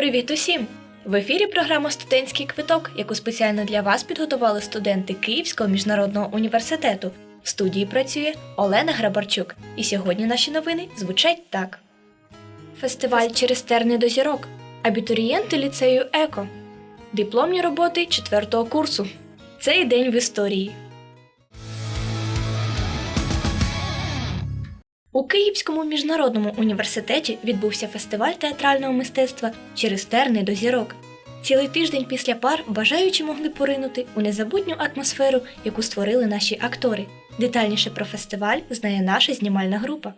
Привіт усім! В ефірі програма Студентський квиток, яку спеціально для вас підготували студенти Київського міжнародного університету. В студії працює Олена Грабарчук, і сьогодні наші новини звучать так: Фестиваль через терни до зірок. Абітурієнти ліцею Еко. Дипломні роботи четвертого курсу. Цей день в історії. У Київському міжнародному університеті відбувся фестиваль театрального мистецтва через терни до зірок. Цілий тиждень після пар бажаючі могли поринути у незабутню атмосферу, яку створили наші актори. Детальніше про фестиваль знає наша знімальна група.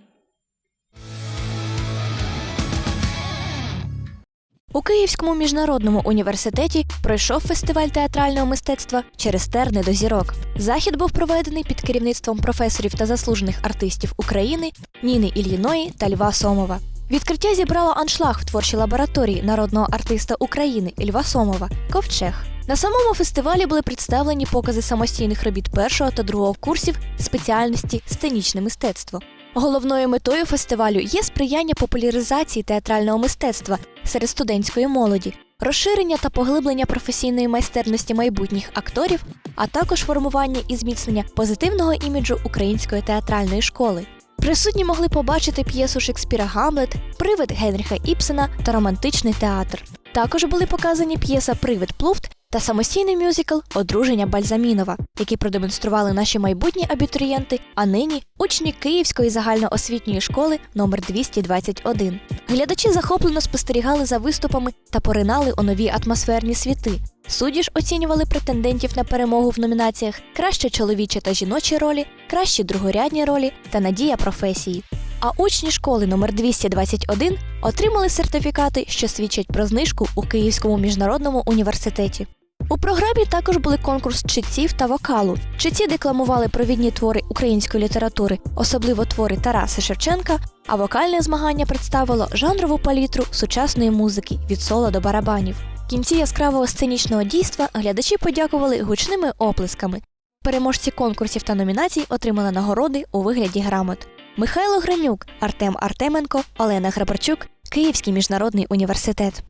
У Київському міжнародному університеті пройшов фестиваль театрального мистецтва через терни до зірок. Захід був проведений під керівництвом професорів та заслужених артистів України Ніни Ільїної та Льва Сомова. Відкриття зібрало аншлаг в творчій лабораторії народного артиста України Льва Сомова Ковчег. На самому фестивалі були представлені покази самостійних робіт першого та другого курсів спеціальності сценічне мистецтво. Головною метою фестивалю є сприяння популяризації театрального мистецтва серед студентської молоді, розширення та поглиблення професійної майстерності майбутніх акторів, а також формування і зміцнення позитивного іміджу української театральної школи. Присутні могли побачити п'єсу Шекспіра Гамлет, привид Генріха Іпсена та романтичний театр. Також були показані п'єса Привид Плуфт та самостійний мюзикл Одруження Бальзамінова, які продемонстрували наші майбутні абітурієнти, а нині учні Київської загальноосвітньої школи номер 221. Глядачі захоплено спостерігали за виступами та поринали у нові атмосферні світи. Судді ж оцінювали претендентів на перемогу в номінаціях Краще чоловічі та жіночі ролі, кращі другорядні ролі та надія професії. А учні школи номер 221 отримали сертифікати, що свідчать про знижку у Київському міжнародному університеті. У програмі також були конкурс читців та вокалу. Читці декламували провідні твори української літератури, особливо твори Тараса Шевченка, а вокальне змагання представило жанрову палітру сучасної музики від соло до барабанів. В кінці яскравого сценічного дійства глядачі подякували гучними оплесками. Переможці конкурсів та номінацій отримали нагороди у вигляді грамот. Михайло Гринюк, Артем Артеменко, Олена Грабарчук, Київський міжнародний університет.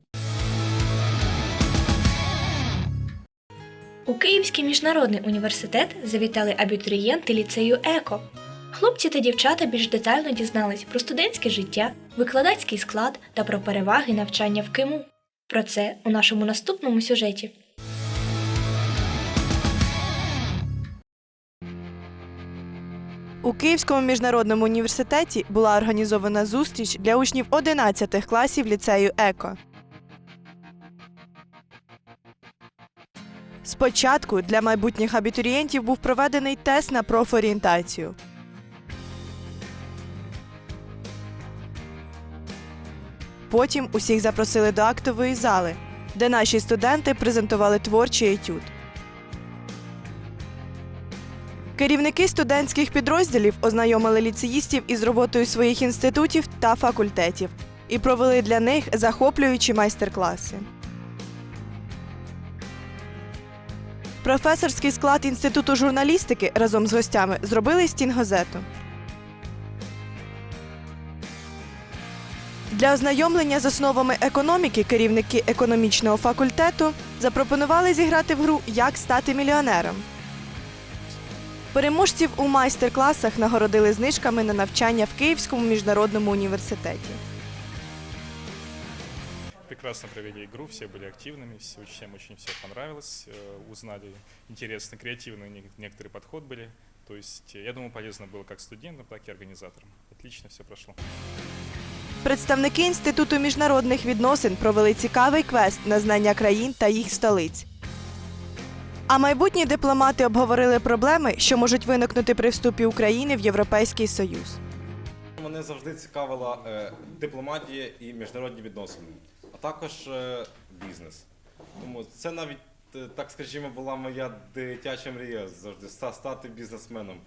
У Київський міжнародний університет завітали абітурієнти ліцею ЕКО. Хлопці та дівчата більш детально дізнались про студентське життя, викладацький склад та про переваги навчання в КИМУ. Про це у нашому наступному сюжеті. У Київському міжнародному університеті була організована зустріч для учнів 11 класів ліцею ЕКО. Спочатку для майбутніх абітурієнтів був проведений тест на профорієнтацію. Потім усіх запросили до актової зали, де наші студенти презентували творчий етюд. Керівники студентських підрозділів ознайомили ліцеїстів із роботою своїх інститутів та факультетів і провели для них захоплюючі майстер-класи. Професорський склад інституту журналістики разом з гостями зробили стінгазету. Для ознайомлення з основами економіки керівники економічного факультету запропонували зіграти в гру Як стати мільйонером. Переможців у майстер-класах нагородили знижками на навчання в Київському міжнародному університеті Прекрасно провели игру, все были активными, все, всем очень все понравилось, э, узнали интересный, креативный не- некоторый подход были. То есть, э, я думаю, полезно было как студентам, так и организаторам. Отлично все прошло. Представники Інституту міжнародних відносин провели цікавий квест на знання країн та їх столиць. А майбутні дипломати обговорили проблеми, що можуть виникнути при вступі України в Європейський Союз. Мене завжди цікавила е, дипломатія і міжнародні відносини, а також е, бізнес. Тому це навіть, е, так скажімо, була моя дитяча мрія завжди ста- стати бізнесменом.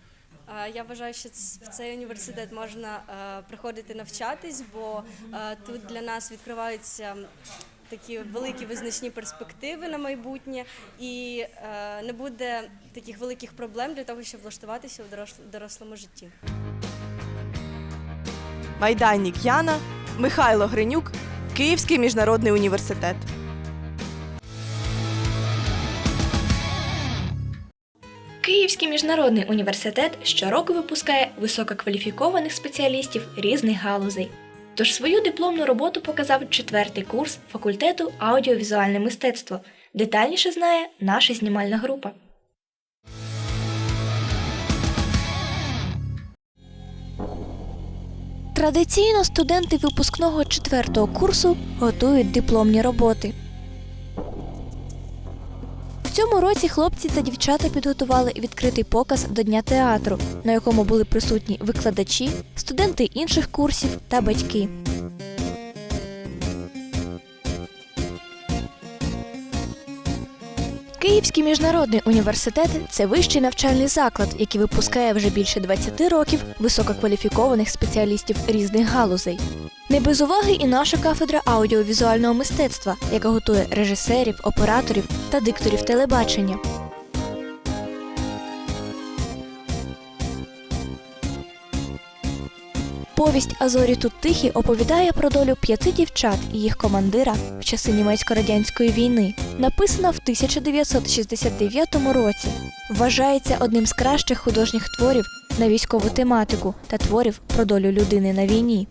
Я вважаю, що в цей університет можна е, приходити навчатись, бо тут для нас відкриваються такі великі визначні перспективи на майбутнє, і е, не буде таких великих проблем для того, щоб влаштуватися у дорос- дорослому житті. Майданник Яна, Михайло Гринюк, Київський міжнародний університет. Київський міжнародний університет щороку випускає висококваліфікованих спеціалістів різних галузей. Тож свою дипломну роботу показав четвертий курс факультету аудіовізуальне мистецтво. Детальніше знає наша знімальна група. Традиційно студенти випускного четвертого курсу готують дипломні роботи. В цьому році хлопці та дівчата підготували відкритий показ до Дня театру, на якому були присутні викладачі, студенти інших курсів та батьки. Київський міжнародний університет це вищий навчальний заклад, який випускає вже більше 20 років висококваліфікованих спеціалістів різних галузей. Не без уваги і наша кафедра аудіовізуального мистецтва, яка готує режисерів, операторів та дикторів телебачення. Повість Азорі тут тихі оповідає про долю п'яти дівчат і їх командира в часи німецько-радянської війни, написана в 1969 році. Вважається одним з кращих художніх творів на військову тематику та творів про долю людини на війні.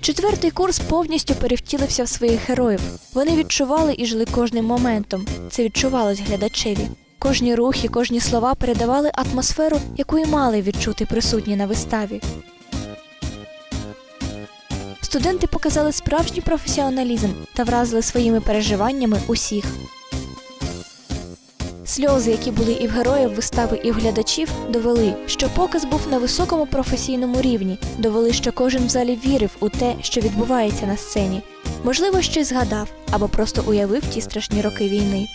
Четвертий курс повністю перевтілився в своїх героїв. Вони відчували і жили кожним моментом. Це відчувалось глядачеві. Кожні рухи, кожні слова передавали атмосферу, яку і мали відчути присутні на виставі. Студенти показали справжній професіоналізм та вразили своїми переживаннями усіх. Сльози, які були і в героїв вистави, і в глядачів, довели, що показ був на високому професійному рівні, довели, що кожен в залі вірив у те, що відбувається на сцені. Можливо, щось згадав або просто уявив ті страшні роки війни.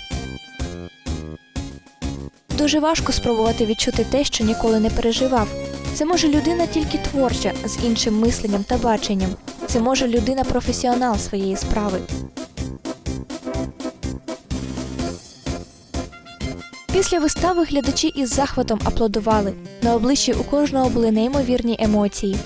Дуже важко спробувати відчути те, що ніколи не переживав. Це може людина тільки творча, з іншим мисленням та баченням. Це може людина професіонал своєї справи. Після вистави глядачі із захватом аплодували. На обличчі у кожного були неймовірні емоції.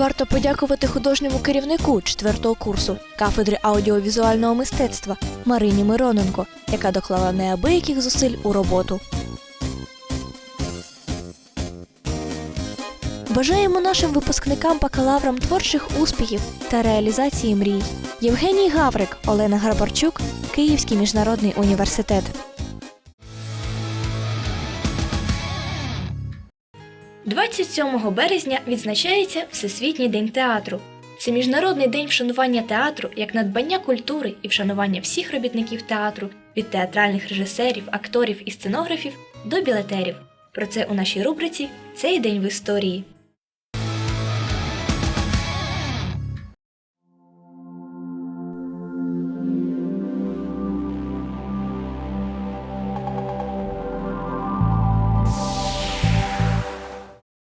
Варто подякувати художньому керівнику четвертого курсу кафедри аудіовізуального мистецтва Марині Мироненко, яка доклала неабияких зусиль у роботу. Бажаємо нашим випускникам бакалаврам творчих успіхів та реалізації мрій. Євгеній Гаврик, Олена Гарбарчук, Київський міжнародний університет. «27 березня відзначається Всесвітній день театру. Це міжнародний день вшанування театру як надбання культури і вшанування всіх робітників театру від театральних режисерів, акторів і сценографів до білетерів. Про це у нашій рубриці Цей день в історії.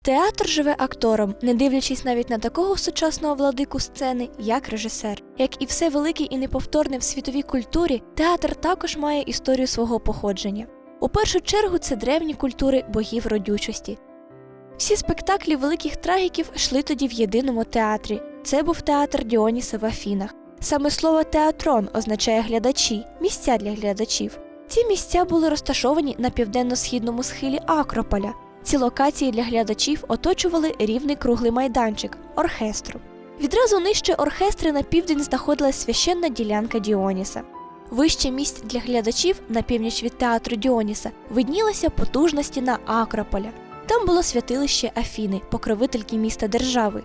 Театр живе актором, не дивлячись навіть на такого сучасного владику сцени, як режисер. Як і все велике і неповторне в світовій культурі, театр також має історію свого походження. У першу чергу це древні культури богів родючості. Всі спектаклі великих трагіків йшли тоді в єдиному театрі. Це був театр Діоніса в Афінах. Саме слово театрон означає глядачі, місця для глядачів. Ці місця були розташовані на південно-східному схилі Акрополя. Ці локації для глядачів оточували рівний круглий майданчик оркестру. Відразу нижче оркестри на південь знаходилась священна ділянка Діоніса. Вище місць для глядачів на північ від театру Діоніса виднілася потужна стіна Акрополя. Там було святилище Афіни, покровительки міста держави.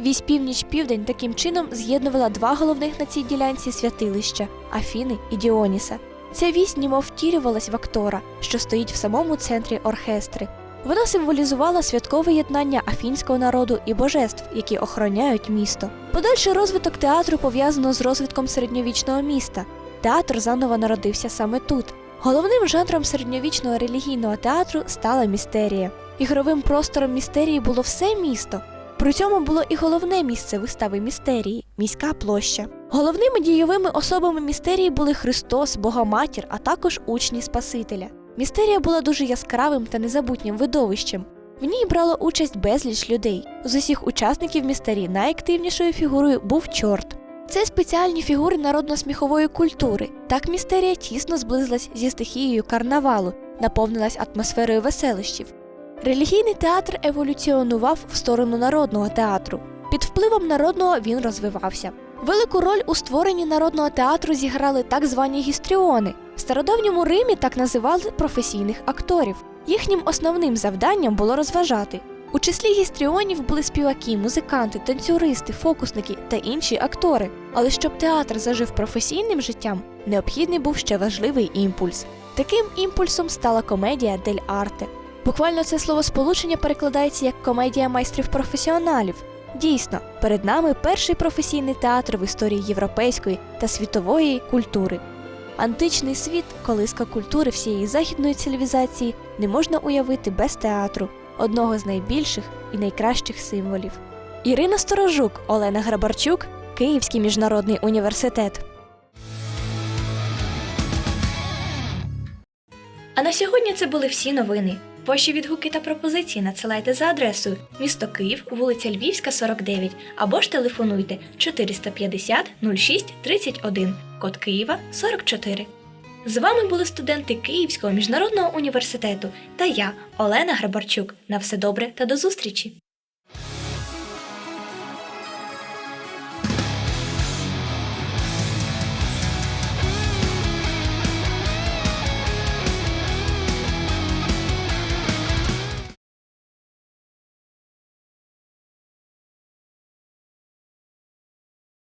Вісь північ-південь таким чином з'єднувала два головних на цій ділянці святилища Афіни і Діоніса. Ця вісь німо втілювалась в актора, що стоїть в самому центрі оркестри. Вона символізувала святкове єднання афінського народу і божеств, які охороняють місто. Подальший розвиток театру пов'язано з розвитком середньовічного міста. Театр заново народився саме тут. Головним жанром середньовічного релігійного театру стала містерія. Ігровим простором містерії було все місто. При цьому було і головне місце вистави містерії міська площа. Головними дійовими особами містерії були Христос, Богоматір, а також учні Спасителя. Містерія була дуже яскравим та незабутнім видовищем. В ній брало участь безліч людей. З усіх учасників містері найактивнішою фігурою був чорт. Це спеціальні фігури народно-сміхової культури. Так містерія тісно зблизилась зі стихією карнавалу, наповнилась атмосферою веселищів. Релігійний театр еволюціонував в сторону народного театру. Під впливом народного він розвивався. Велику роль у створенні народного театру зіграли так звані гістріони. В стародавньому Римі так називали професійних акторів. Їхнім основним завданням було розважати. У числі гістріонів були співаки, музиканти, танцюристи, фокусники та інші актори. Але щоб театр зажив професійним життям, необхідний був ще важливий імпульс. Таким імпульсом стала комедія дель арте. Буквально це словосполучення перекладається як комедія майстрів професіоналів. Дійсно, перед нами перший професійний театр в історії європейської та світової культури. Античний світ, колиска культури всієї західної цивілізації, не можна уявити без театру, одного з найбільших і найкращих символів. Ірина Сторожук, Олена Грабарчук, Київський міжнародний університет. А на сьогодні це були всі новини. Ваші відгуки та пропозиції надсилайте за адресою місто Київ, вулиця Львівська, 49 або ж телефонуйте 450 06 31, код Києва 44. З вами були студенти Київського міжнародного університету та я, Олена Грабарчук. На все добре та до зустрічі!